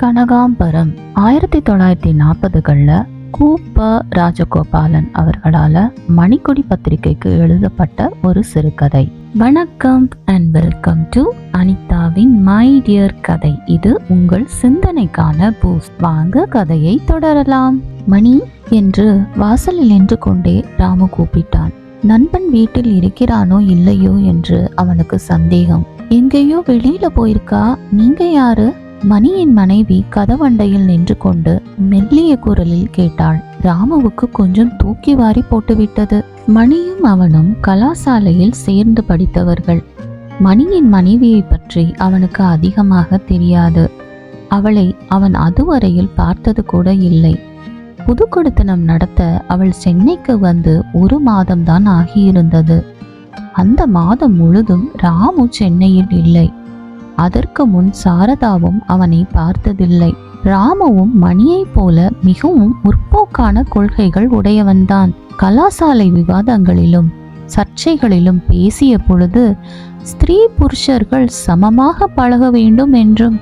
கனகாம்பரம் ஆயிரத்தி தொள்ளாயிரத்தி நாற்பதுகளில் கூப்ப ராஜகோபாலன் அவர்களால மணிக்கொடி பத்திரிகைக்கு எழுதப்பட்ட ஒரு சிறுகதை. வணக்கம் அண்ட் வெல்கம் டு அனிதாவின் மை டியர் கதை. இது உங்கள் சிந்தனைக்கான பூஸ்ட் வாங்க கதையை தொடரலாம். மணி என்று வாசலில் நின்று கொண்டே ராமு கூப்பிட்டான். நண்பன் வீட்டில் இருக்கிறானோ இல்லையோ என்று அவனுக்கு சந்தேகம். எங்கேயோ வெளியில போயிருக்கா? நீங்க யாரு? மணியின் மனைவி கதவண்டையில் நின்று கொண்டு மெல்லிய குரலில் கேட்டாள் ராமுவுக்கு கொஞ்சம் தூக்கி வாரி போட்டுவிட்டது மணியும் அவனும் கலாசாலையில் சேர்ந்து படித்தவர்கள். மணியின் மனைவியை பற்றி அவனுக்கு அதிகமாக தெரியாது. அவளை அவன் அதுவரையில் பார்த்தது கூட இல்லை. புதுக்கொடுத்தனம் நடத்த அவள் சென்னைக்கு வந்து ஒரு மாதம்தான் ஆகியிருந்தது. அந்த மாதம் முழுதும் ராமு சென்னையில் இல்லை. அதற்கு முன் சாரதாவும் அவனை பார்த்ததில்லை. ராமுவும் மணியைப் போல மிகவும் முற்போக்கான கொள்கைகள் உடையவன்தான். கலாசாலை விவாதங்களிலும் சர்ச்சைகளிலும் பேசிய பொழுது ஸ்திரீ புருஷர்கள் சமமாக பழக வேண்டும் என்றும்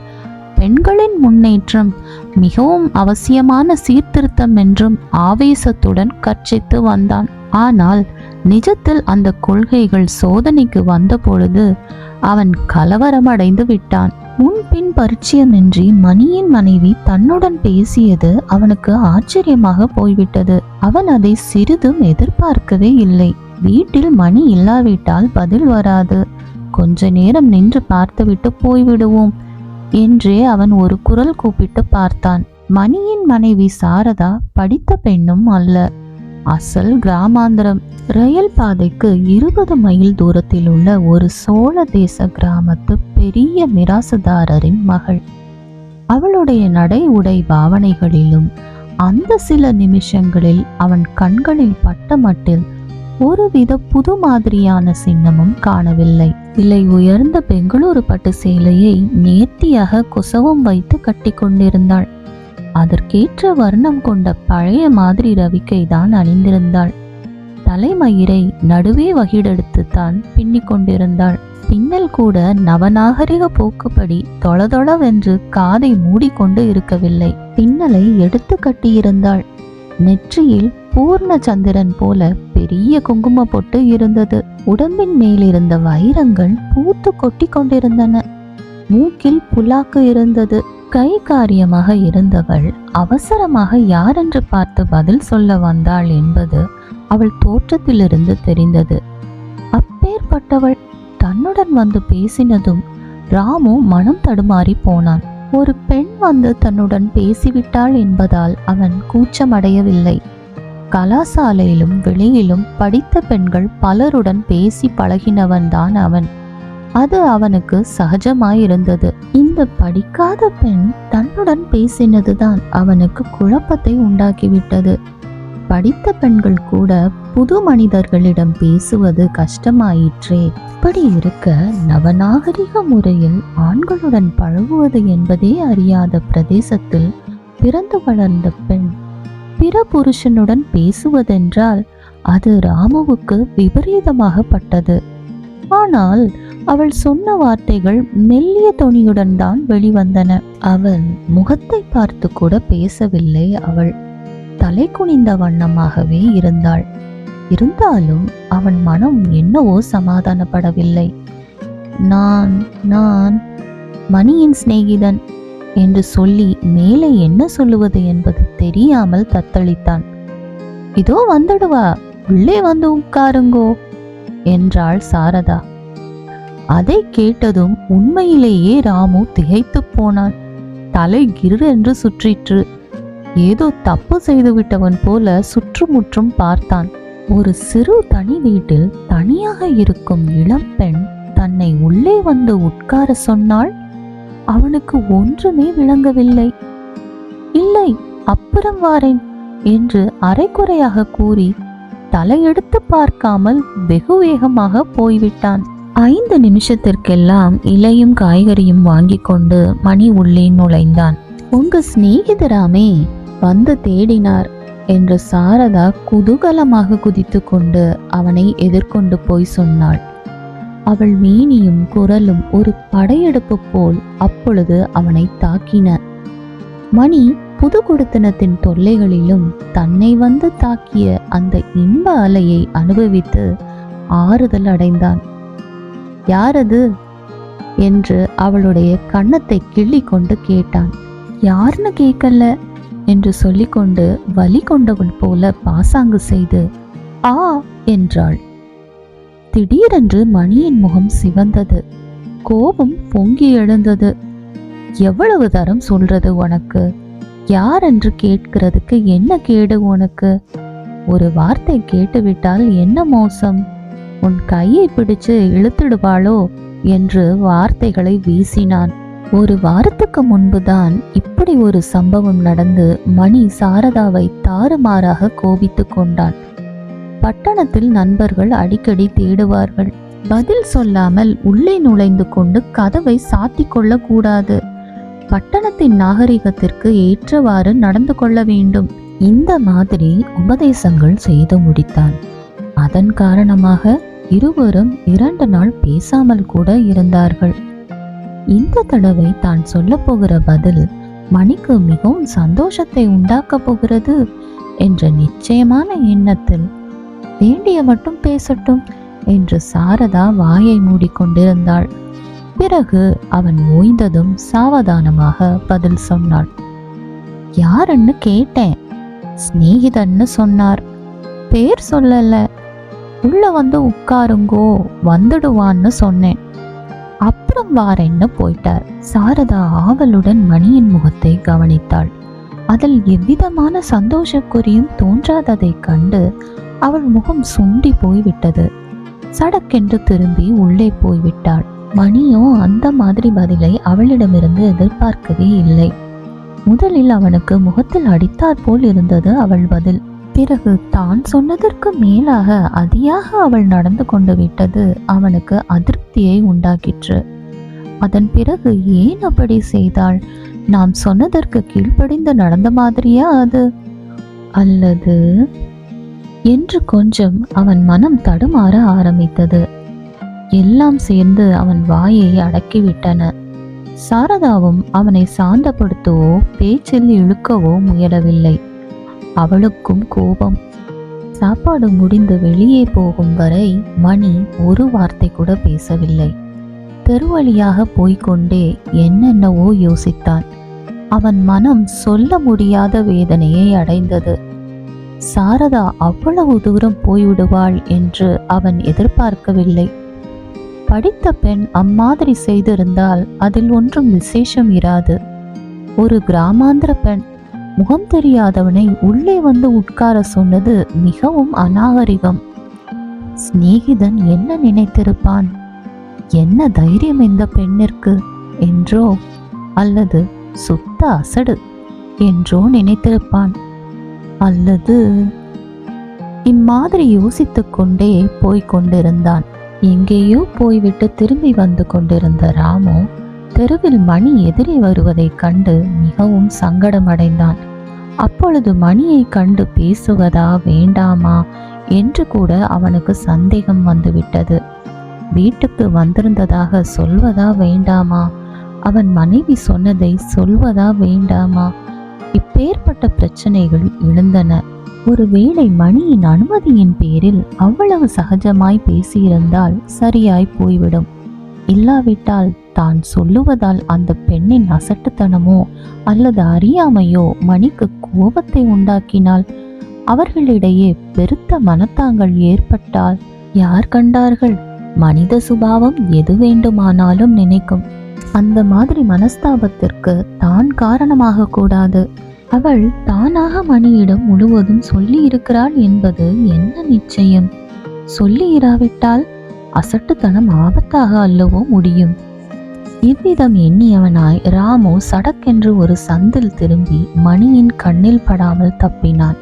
பெண்களின் முன்னேற்றம் மிகவும் அவசியமான சீர்திருத்தம் என்றும் ஆவேசத்துடன் கர்ச்சித்து வந்தான். ஆனால் நிஜத்தில் அந்த கொள்கைகள் சோதனைக்கு வந்த பொழுது அவன் கலவரமடைந்து விட்டான். முன்பின் பரிச்சயமின்றி மணியின் மனைவி தன்னுடன் பேசியது அவனுக்கு ஆச்சரியமாக போய்விட்டது. அவன் அதை சிறிதும் எதிர்பார்க்கவே இல்லை. வீட்டில் மணி இல்லாவிட்டால் பதில் வராது. கொஞ்ச நேரம் நின்று பார்த்துவிட்டு போய்விடுவோம் என்றே அவன் ஒரு குரல் கூப்பிட்டு பார்த்தான். மணியின் மனைவி சாரதா படித்த பெண்ணும் அல்ல. அசல் கிராமாந்திரம் ரயில் பாதைக்கு இருபது மைல் தூரத்தில் உள்ள ஒரு சோழ தேச கிராமத்து பெரிய மிராசுதாரரின் மகள். அவளுடைய நடை உடை பாவனைகளிலும் அந்த சில நிமிஷங்களில் அவன் கண்களில் பட்ட மட்டில் ஒருவித புது மாதிரியான சின்னமும் காணவில்லை. விலை உயர்ந்த பெங்களூரு பட்டு சேலையை நேர்த்தியாக குசவம் வைத்து கட்டி கொண்டிருந்தாள் அதற்கேற்ற வர்ணம் கொண்ட பழைய மாதிரி ரவிக்கை தான் அணிந்திருந்தாள். தலைமயிரை நடுவே வகிடெடுத்து தான் பின்னிக் கொண்டிருந்தாள். பின்னல் கூட நவநாகரிக போக்குப்படி தொளதொளவென்று காதை மூடிக்கொண்டு இருக்கவில்லை. பின்னலை எடுத்து கட்டியிருந்தாள். நெற்றியில் பூர்ண சந்திரன் போல பெரிய குங்கும பொட்டு இருந்தது. உடம்பின் மேலிருந்த வைரங்கள் பூத்து கொட்டி கொண்டிருந்தன. மூக்கில் புலாக்கு இருந்தது. கை காரியமாக இருந்தவள் அவசரமாக யாரென்று பார்த்து பதில் சொல்ல வந்தாள் என்பது அவள் தோற்றத்திலிருந்து தெரிந்தது. அப்பேற்பட்டவள் தன்னுடன் வந்து பேசினதும் ராமு மனம் தடுமாறி போனான். ஒரு பெண் வந்து தன்னுடன் பேசிவிட்டாள் என்பதால் அவன் கூச்சமடையவில்லை. கலாசாலையிலும் வெளியிலும் படித்த பெண்கள் பலருடன் பேசி பழகினவன்தான் அவன். அது அவனுக்கு சகஜமாயிருந்தது. இந்த படிக்காத பெண் தன்னுடன் பேசினதுதான் அவனுக்கு குழப்பத்தை உண்டாக்கிவிட்டது. படித்த பெண்கள் கூட புது மனிதர்களிடம் பேசுவது கஷ்டமாயிற்றே. இப்படி இருக்க நவநாகரிக முறையில் ஆண்களுடன் பழகுவது என்பதே அறியாத பிரதேசத்தில் பிறந்து வளர்ந்த பெண் பிற புருஷனுடன் பேசுவதென்றால் அது ராமுவுக்கு விபரீதமாகப்பட்டது. ஆனால் அவள் சொன்ன வார்த்தைகள் மெல்லிய தொனியுடன் தான் வெளிவந்தன. அவன் முகத்தை பார்த்து கூட பேசவில்லை. அவள் தலை குனிந்த வண்ணமாகவே இருந்தாள். இருந்தாலும் அவன் மனம் என்னவோ சமாதானப்படவில்லை. நான் நான் மணியின் சிநேகிதன் என்று சொல்லி மேலே என்ன சொல்லுவது என்பது தெரியாமல் தத்தளித்தான். இதோ வந்துடுவா. உள்ளே வந்து உட்காருங்கோ. என்றாள் சாரதா. அதை கேட்டதும் உண்மையிலேயே ராமு திகைத்து போனான். தலை கிரு என்று சுற்றிற்று. ஏதோ தப்பு செய்துவிட்டவன் போல சுற்றுமுற்றும் பார்த்தான். ஒரு சிறு தனி வீட்டில் தனியாக இருக்கும் இளம்பெண் தன்னை உள்ளே வந்து உட்கார சொன்னாள் அவனுக்கு ஒன்றுமே விளங்கவில்லை. இல்லை அப்புறம் வாரேன் என்று அரைக்குறையாக கூறி தலையெடுத்து பார்க்காமல் வெகு வேகமாக போய்விட்டான். ஐந்து நிமிஷத்திற்கெல்லாம் இலையும் காய்கறியும் வாங்கி கொண்டு மணி உள்ளே நுழைந்தான். உங்க சிநேகிதராமே வந்து தேடினார் என்று சாரதா குதூகலமாக குதித்து கொண்டு அவனை எதிர்கொண்டு போய் சொன்னாள். அவள் மேனியும் குரலும் ஒரு படையெடுப்பு போல் அப்பொழுது அவனை தாக்கின. மணி புது குடுத்தனத்தின் தொல்லைகளிலும் தன்னை வந்து தாக்கிய அந்த இன்ப அலையை அனுபவித்து ஆறுதல் அடைந்தான். யாரது? என்று அவளுடைய கன்னத்தை கிள்ளி கொண்டு கேட்டான். யாருன்னு கேட்கல? என்று சொல்லிக்கொண்டு வலி கொண்டவள் போல பாசாங்கு செய்து ஆ என்றாள். திடீரென்று மணியின் முகம் சிவந்தது. கோபம் பொங்கி எழுந்தது. எவ்வளவு தரம் சொல்றது உனக்கு? யார் என்று கேட்கிறதுக்கு என்ன கேடு உனக்கு? ஒரு வார்த்தை கேட்டுவிட்டால் என்ன மோசம்? உன் கையை பிடிச்சு இழுத்துடுவாளோ? என்று வார்த்தைகளை வீசினான். ஒரு வாரத்துக்கு முன்புதான் இப்படி ஒரு சம்பவம் நடந்து மணி சாரதாவை தாறுமாறாக கோபித்து கொண்டான். பட்டணத்தில் நண்பர்கள் அடிக்கடி தேடுவார்கள். பதில் சொல்லாமல் உள்ளே நுழைந்து கொண்டு கதவை சாத்திக் கொள்ளக்கூடாது பட்டணத்தின் நாகரிகத்திற்கு ஏற்றவாறு நடந்து கொள்ள வேண்டும். இந்த மாதிரி உபதேசங்கள் செய்து முடித்தான். அதன் காரணமாக இருவரும் இரண்டு நாள் பேசாமல் கூட இருந்தார்கள். இந்த தடவை தான் சொல்ல போகிற பதில் மணிக்கு மிகவும் சந்தோஷத்தை உண்டாக்கப் போகிறது என்ற நிச்சயமான எண்ணத்தில் வேண்டிய மட்டும் பேசட்டும் என்று சாரதா வாயை மூடிக்கொண்டிருந்தாள். பிறகு அவன் ஓய்ந்ததும் சாவதானமாக பதில் சொன்னாள். யாருன்னு கேட்டேன் சிநேகிதன்னு சொன்னார். பேர் சொல்லல. உள்ள வந்து உட்காருங்கோ வந்துடுவான்னு சொன்னேன். அப்புறம் வாரேன்னு போயிட்டார். சாரதா ஆவலுடன் மணியின் முகத்தை கவனித்தாள். அதில் எவ்விதமான சந்தோஷக்குறியும் தோன்றாததைக் கண்டு அவள் முகம் சுண்டி போய்விட்டது. சடக்கென்று திரும்பி உள்ளே போய்விட்டாள். மணியோ அந்த மாதிரி பதிலை அவளிடமிருந்து எதிர்பார்க்கவே இல்லை. முதலில் அவனுக்கு முகத்தில் அடித்தாற் போல் இருந்தது அவள் பதில். பிறகு தான் சொன்னதற்கு மேலாக அதியாக அவள் நடந்து கொண்டு விட்டது அவனுக்கு அதிருப்தியை உண்டாக்கிற்று. அதன் பிறகு ஏன் அப்படி செய்தாள்? நாம் சொன்னதற்கு கீழ்ப்படிந்து நடந்த மாதிரியா அது? அல்லது? என்று கொஞ்சம் அவன் மனம் தடுமாற ஆரம்பித்தது. எல்லாம் சேர்ந்து அவன் வாயை அடக்கிவிட்டன. சாரதாவும் அவனை சாந்தப்படுத்தவோ பேச்சில் இழுக்கவோ முயலவில்லை. அவளுக்கும் கோபம். சாப்பாடு முடிந்து வெளியே போகும் வரை மணி ஒரு வார்த்தை கூட பேசவில்லை. தெருவழியாக போய்கொண்டே என்னென்னவோ யோசித்தான். அவன் மனம் சொல்ல முடியாத வேதனையை அடைந்தது. சாரதா அவ்வளவு தூரம் போய்விடுவாள் என்று அவன் எதிர்பார்க்கவில்லை. படித்த பெண் அம்மாதிரி செய்திருந்தால் அதில் ஒன்றும் விசேஷம் இராது. ஒரு கிராமாந்திர பெண் முகம் தெரியாதவனை உள்ளே வந்து உட்கார சொன்னது மிகவும் அநாகரிகம். சிநேகிதன் என்ன நினைத்திருப்பான்? என்ன தைரியம் இந்த பெண்ணிற்கு? என்றோ அல்லது சுத்த அசடு என்றோ நினைத்திருப்பான். அல்லது இம்மாதிரி யோசித்துக்கொண்டே போய்க் கொண்டிருந்தான். எங்கேயோ போய்விட்டு திரும்பி வந்து கொண்டிருந்த ராமு தெருவில் மணி எதிரே வருவதைக் கண்டு மிகவும் சங்கடமடைந்தான். அப்பொழுது மணியை கண்டு பேசுவதா வேண்டாமா என்று கூட அவனுக்கு சந்தேகம் வந்துவிட்டது. வீட்டுக்கு வந்திருந்ததாக சொல்வதா வேண்டாமா? அவன் மனைவி சொன்னதை சொல்வதா வேண்டாமா? இப்பேற்பட்ட பிரச்சனைகள் எழுந்தன. ஒருவேளை மணியின் அனுமதியின் பேரில் அவ்வளவு சகஜமாய் பேசியிருந்தால் சரியாய் போய்விடும். இல்லாவிட்டால் தான் சொல்லுவதால் அந்த பெண்ணின் அசட்டுத்தனமோ அல்லது அறியாமையோ மணிக்கு கோபத்தை உண்டாக்கினால் அவர்களிடையே பெருத்த மனத்தாங்கள் ஏற்பட்டால் யார் கண்டார்கள்? மனித சுபாவம் எது வேண்டுமானாலும் நினைக்கும். அந்த மாதிரி மனஸ்தாபத்திற்கு தான் காரணமாக கூடாது. அவள் தானாக மணியிடம் முழுவதும் சொல்லி இருக்கிறாள் என்பது என்ன நிச்சயம்? சொல்லி இராவிட்டால் அசட்டுத்தனம் ஆபத்தாக அல்லவோ முடியும். இவ்விதம் எண்ணியவனாய் ராமு சடக்கென்று ஒரு சந்தில் திரும்பி மணியின் கண்ணில் படாமல் தப்பினான்.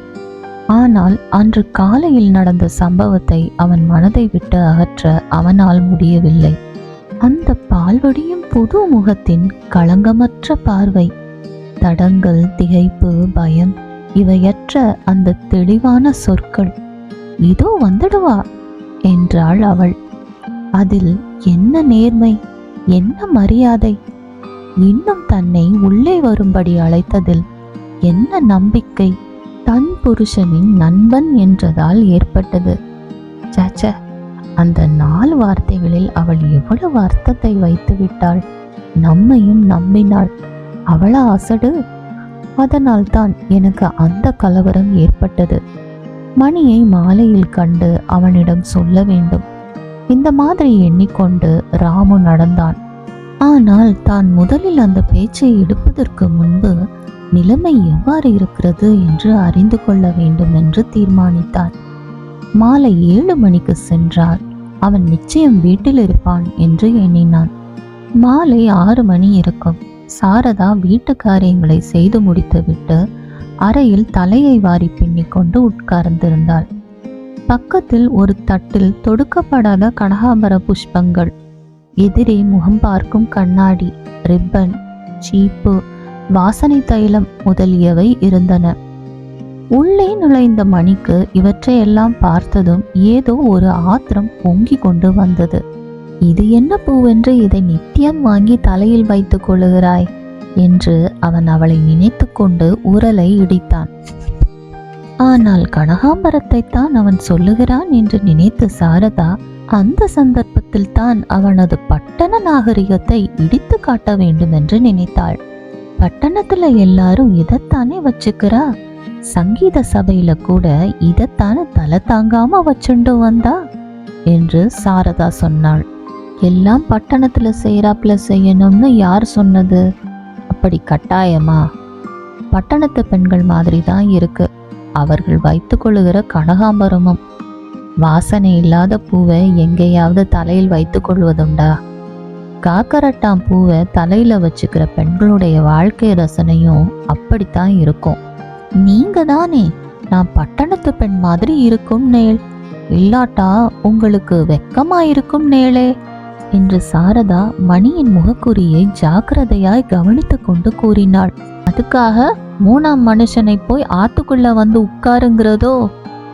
ஆனால் அன்று காலையில் நடந்த சம்பவத்தை அவன் மனதை விட்டு அகற்ற அவனால் முடியவில்லை. அந்த பால்வடியும் புது முகத்தின் களங்கமற்ற பார்வை தடங்கள் திகைப்பு பயம் இவையற்ற அந்த தெளிவான சொற்கள். இதோ வந்துடுவா என்றாள் அவள். அதில் என்ன நேர்மை என்ன மரியாதை? இன்னும் தன்னை உள்ளே வரும்படி அழைத்ததில் என்ன நம்பிக்கை? தன் புருஷனின் நண்பன் என்றதால் ஏற்பட்டது. சச்ச அந்த நாலு வார்த்தைகளில் அவள் எவ்வளவு அர்த்தத்தை வைத்து விட்டாள் நம்மையும் நம்பினாள். அவளா அசடு? அதனால்தான் எனக்கு அந்த கலவரம் ஏற்பட்டது. மணியை மாலையில் கண்டு அவனிடம் சொல்ல வேண்டும். இந்த மாதிரி எண்ணிக்கொண்டு ராமு நடந்தான். ஆனால் தான் முதலில் அந்த பேச்சை எடுப்பதற்கு முன்பு நிலைமை எவ்வாறு இருக்கிறது என்று அறிந்து கொள்ள வேண்டும் என்று தீர்மானித்தான். மாலை ஏழு மணிக்கு சென்றால் அவன் நிச்சயம் வீட்டில் இருப்பான் என்று எண்ணினான். மாலை ஆறு மணி இருக்கும். சாரதா வீட்டு காரியங்களை செய்து முடித்துவிட்டு அறையில் தலையை வாரி பின்னிக் கொண்டு உட்கார்ந்திருந்தாள். பக்கத்தில் ஒரு தட்டில் தொடுக்கப்படாத கனகாம்பர புஷ்பங்கள் எதிரே முகம் பார்க்கும் கண்ணாடி ரிப்பன் சீப்பு வாசனை தைலம் முதலியவை இருந்தன. உள்ளே நுழைந்த மணிக்கு இவற்றையெல்லாம் பார்த்ததும் ஏதோ ஒரு ஆத்திரம் பொங்கி கொண்டு வந்தது. இது என்ன பூவென்று இதை நித்தியம் வாங்கி தலையில் வைத்துக் கொள்ளுகிறாய்? என்று அவன் அவளை நினைத்து கொண்டு உரலை இடித்தான். ஆனால் கனகாம்பரத்தை தான் அவன் சொல்லுகிறான் என்று நினைத்து சாரதா அந்த சந்தர்ப்பத்தில் தான் அவனது பட்டண நாகரிகத்தை இடித்து காட்ட வேண்டும் என்று நினைத்தாள். பட்டணத்துல எல்லாரும் இதைத்தானே வச்சுக்கிறா? சங்கீத சபையில கூட இதைத்தானே தலை தாங்காம வச்சுண்டு வந்தா? என்று சாரதா சொன்னாள். எல்லாம் பட்டணத்துல செய்கிறாப்புல செய்யணும்னு யார் சொன்னது? அப்படி கட்டாயமா? பட்டணத்து பெண்கள் மாதிரி தான் இருக்கு. அவர்கள் வைத்து கொள்ளுகிற கனகாம்பரமும். வாசனை இல்லாத பூவை எங்கேயாவது தலையில் வைத்து கொள்வதுண்டா? காக்கரட்டாம் பூவை தலையில வச்சுக்கிற பெண்களுடைய வாழ்க்கை ரசனையும் அப்படித்தான் இருக்கும். நீங்க தானே நான் பட்டணத்து பெண் மாதிரி இருக்கும் நேல் இல்லாட்டா உங்களுக்கு வெக்கமா இருக்கும் நேளே. என்று சாரதா மணியின் முகக்குறியை ஜாக்கிரதையாய் கவனித்து கொண்டு கூறினாள். அதுக்காக மூணாம் மனுஷனை போய் ஆத்துக்குள்ள வந்து உட்காருங்கிறதோ?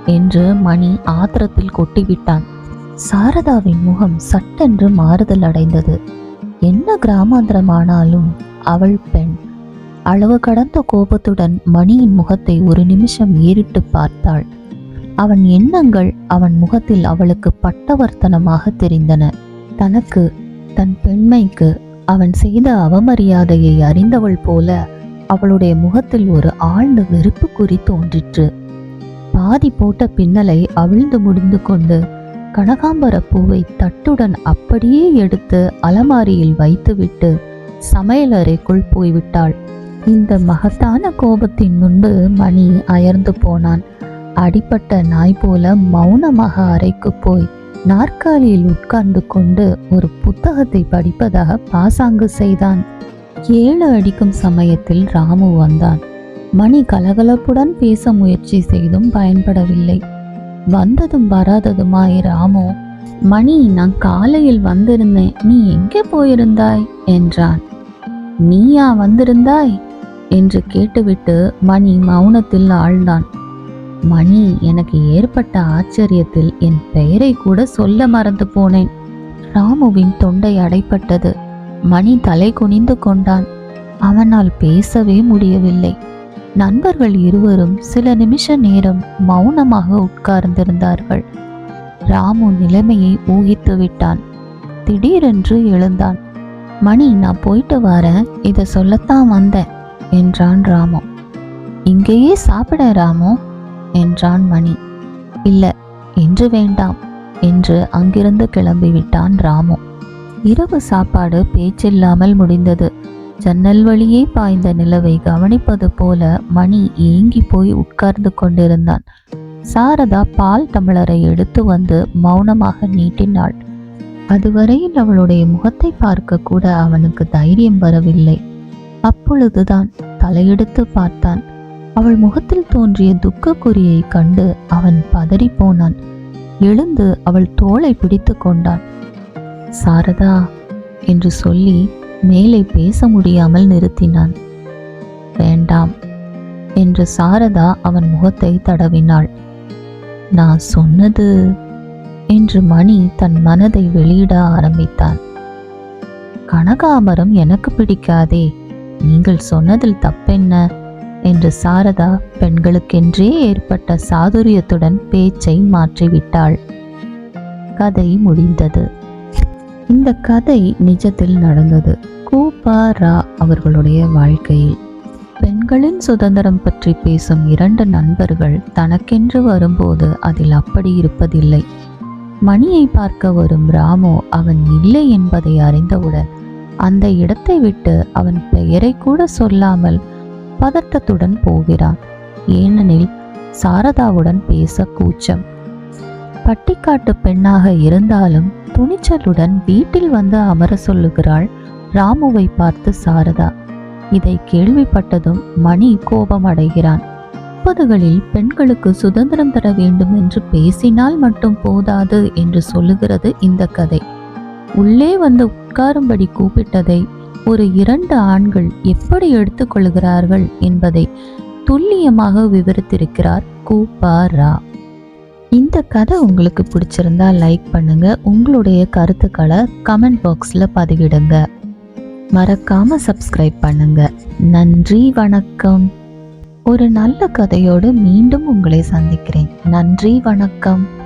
என்று மணி ஆத்திரத்தில் கொட்டிவிட்டான். சாரதாவின் முகம் சட்டென்று மாறுதல் அடைந்தது. என்ன கிராமாந்திரமானாலும் அவள் பெண். அளவு கடந்த கோபத்துடன் மணியின் முகத்தை ஒரு நிமிஷம் ஏறிட்டு பார்த்தாள். அவன் எண்ணங்கள் அவன் முகத்தில் அவளுக்கு பட்டவர்த்தனமாக தெரிந்தன. தனக்கு தன் பெண்மைக்கு அவன் செய்த அவமரியாதையை அறிந்தவள் போல அவளுடைய முகத்தில் ஒரு ஆழ்ந்த வெறுப்பு குறி தோன்றிற்று. பாதி போட்ட பின்னலை அவிழ்ந்து முடிந்து கொண்டு கனகாம்பர பூவை தட்டுடன் அப்படியே எடுத்து அலமாரியில் வைத்துவிட்டு சமையலறைக்குள் போய்விட்டாள். இந்த மகத்தான கோபத்தின் முன்பு மணி அயர்ந்து போனான். அடிப்பட்ட நாய் போல மௌனமாக அறைக்கு போய் நாற்காலியில் உட்கார்ந்து கொண்டு ஒரு புத்தகத்தை படிப்பதாக பாசாங்கு செய்தான். ஏழு அடிக்கும் சமயத்தில் ராமு வந்தான். மணி கலகலப்புடன் பேச முயற்சி செய்தும் பயன்படவில்லை. வந்ததும் வராததுமாய் ராமு மணி நான் காலையில் வந்திருந்தேன். நீ எங்கே போயிருந்தாய்? என்றான். நீயா வந்திருந்தாய்? என்று கேட்டுவிட்டு மணி மௌனத்தில் ஆழ்ந்தான். மணி எனக்கு ஏற்பட்ட ஆச்சரியத்தில் என் பெயரை கூட சொல்ல மறந்து போனேன். ராமுவின் தொண்டை அடைப்பட்டது மணி தலை குனிந்து கொண்டான். அவனால் பேசவே முடியவில்லை. நண்பர்கள் இருவரும் சில நிமிஷ நேரம் மௌனமாக உட்கார்ந்திருந்தார்கள். ராமு நிலைமையை ஊகித்து விட்டான். திடீரென்று எழுந்தான். மணி நான் போயிட்டு வரேன் இதை சொல்லத்தான் வந்தேன் என்றான் ராமு. இங்கேயே சாப்பிட ராமு. என்றான் மணி. இல்ல இன்று வேண்டாம் என்று அங்கிருந்து கிளம்பிவிட்டான் ராமு. இரவு சாப்பாடு பேச்சில்லாமல் முடிந்தது. ஜன்னல் வழியே பாய்ந்த நிலவை கவனிப்பது போல மணி ஏங்கி போய் உட்கார்ந்து கொண்டிருந்தான். சாரதா பால் தமிழரை எடுத்து வந்து மௌனமாக நீட்டினாள். அதுவரையில் அவளுடைய முகத்தை பார்க்க கூட அவனுக்கு தைரியம் வரவில்லை. அப்பொழுதுதான் தலையெடுத்து பார்த்தான். அவள் முகத்தில் தோன்றிய துக்க குறியை கண்டு அவன் பதறி போனான். எழுந்து அவள் தோளை பிடித்து கொண்டான். சாரதா என்று சொல்லி மேலே பேச முடியாமல் நிறுத்தினான். வேண்டாம் என்று சாரதா அவன் முகத்தை தடவினாள். நான் சொன்னது என்று மணி தன் மனதை வெளியிட ஆரம்பித்தான். கனகாமரம் எனக்கு பிடிக்காதே நீங்கள் சொன்னதில் தப்பென்ன? என்று சாரதா பெண்களுக்கென்றே ஏற்பட்ட சாதுரியத்துடன் பேச்சை மாற்றிவிட்டாள். கதை முடிந்தது. இந்த கதை நிஜத்தில் நடந்தது. கூபா ரா அவர்களுடைய வாழ்க்கையில். பெண்களின் சுதந்திரம் பற்றி பேசும் இரண்டு நண்பர்கள் தனக்கென்று வரும்போது அதில் அப்படி இருப்பதில்லை. மணியை பார்க்க வரும் ராமு அவன் இல்லை என்பதை அறிந்தவுடன் அந்த இடத்தை விட்டு அவன் பெயரை கூட சொல்லாமல் பதட்டத்துடன் போகிறான் ஏனெனில் சாரதாவுடன் பேச கூச்சம். பட்டிக்காட்டு பெண்ணாக இருந்தாலும் துணிச்சலுடன் வீட்டில் வந்து அமர சொல்லுகிறாள் ராமுவை பார்த்து சாரதா. இதை கேள்விப்பட்டதும் மணி கோபமடைகிறான். முப்பதுகளில் பெண்களுக்கு சுதந்திரம் தர வேண்டும் என்று பேசினால் மட்டும் போதாது என்று சொல்லுகிறது இந்த கதை. உள்ளே வந்து உட்காரும்படி கூப்பிட்டதை ஒரு இரண்டு ஆண்கள் எப்படி எடுத்துக்கொள்கிறார்கள் என்பதை துல்லியமாக விவரித்திருக்கிறார் கூப்பா ரா. இந்த கதை உங்களுக்கு பிடிச்சிருந்தா லைக் பண்ணுங்க. உங்களுடைய கருத்துக்களை கமெண்ட் பாக்ஸில் பதிவிடுங்க. மறக்காம சப்ஸ்கிரைப் பண்ணுங்க. நன்றி வணக்கம். ஒரு நல்ல கதையோடு மீண்டும் உங்களை சந்திக்கிறேன். நன்றி வணக்கம்.